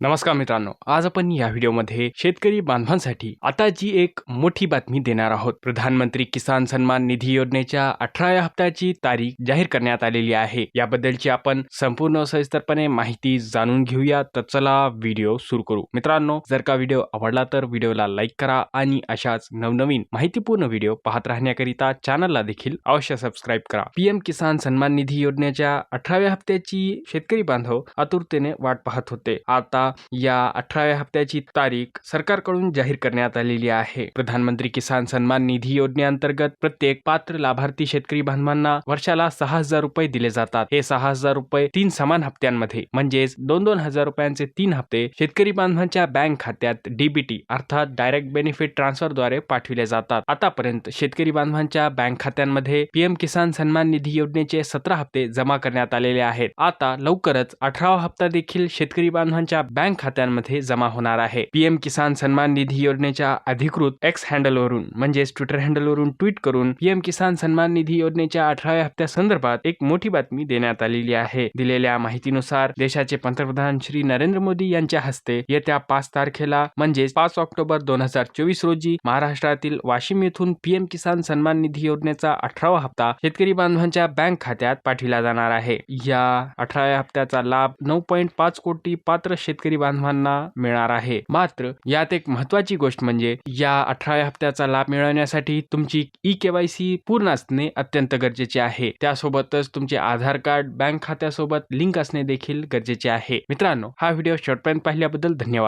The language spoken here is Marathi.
नमस्कार मित्रांनो आज आपण या व्हिडिओमध्ये शेतकरी बांधवांसाठी आता जी एक मोठी बातमी देणार आहोत. प्रधानमंत्री किसान सन्मान निधी योजनेच्या अठराव्या हप्त्याची तारीख जाहीर करण्यात आलेली आहे. याबद्दलची आपण संपूर्ण सविस्तरपणे माहिती जाणून घेऊया तर चला व्हिडिओ सुरू करू. मित्रांनो जर का व्हिडिओ आवडला तर व्हिडिओला लाईक करा आणि अशाच नवनवीन माहितीपूर्ण व्हिडिओ पाहत राहण्याकरिता चॅनलला देखील अवश्य सबस्क्राईब करा. पीएम किसान सन्मान निधी योजनेच्या अठराव्या हप्त्याची शेतकरी बांधव आतुरतेने वाट पाहत होते. आता या अठराव्या हप्त्याची तारीख सरकारकडून जाहीर करण्यात आलेली आहे. प्रधानमंत्री किसान सन्मान निधी योजनेअंतर्गत प्रत्येक पात्र लाभार्थी शेतकरी बांधवांना वर्षाला सहा हजार रुपये दिले जातात. हे सहा हजार रुपये तीन समान हप्त्यांमध्ये म्हणजेच दोन दोन हजार रुपयांचे तीन हप्ते शेतकरी बांधवांच्या बँक खात्यात डीबीटी अर्थात डायरेक्ट बेनिफिट ट्रान्सफरद्वारे पाठविले जातात. आतापर्यंत शेतकरी बांधवांच्या बँक खात्यांमध्ये पीएम किसान सन्मान निधी योजनेचे सतरा हप्ते जमा करण्यात आलेले आहेत. आता लवकरच अठरावा हप्ता देखील शेतकरी बांधवांच्या बँक खात्यांमध्ये जमा होणार आहे. पीएम किसान सन्मान निधी योजनेच्या अधिकृत एक्स हँडलवरून म्हणजेच ट्विटर हँडलवरून ट्विट करून पीएम किसान सन्मान निधी योजनेच्या अठराव्या हप्त्या संदर्भात एक मोठी बातमी देण्यात आलेली आहे. दिलेल्या माहितीनुसार देशाचे पंतप्रधान श्री नरेंद्र मोदी यांच्या हस्ते येत्या पाच तारखेला म्हणजेच पाच ऑक्टोबर दोन हजार चोवीस रोजी महाराष्ट्रातील वाशिम येथून पीएम किसान सन्मान निधी योजनेचा अठरावा हप्ता शेतकरी बांधवांच्या बँक खात्यात पाठविला जाणार आहे. या अठराव्या हप्त्याचा लाभ नऊ पॉईंट पाच कोटी पात्र शेतकरी शेतकरी बांधवांना मिळणार आहे. मात्र यात एक महत्वाची गोष्ट म्हणजे या अठराव्या हप्त्याचा लाभ मिळवण्यासाठी तुमची ई केवायसी पूर्ण असणे अत्यंत गरजेचे आहे. त्यासोबतच तुमचे आधार कार्ड बँक खात्यासोबत लिंक असणे देखील गरजेचे आहे. मित्रांनो हा व्हिडिओ शेवटपर्यंत पाहिल्याबद्दल धन्यवाद.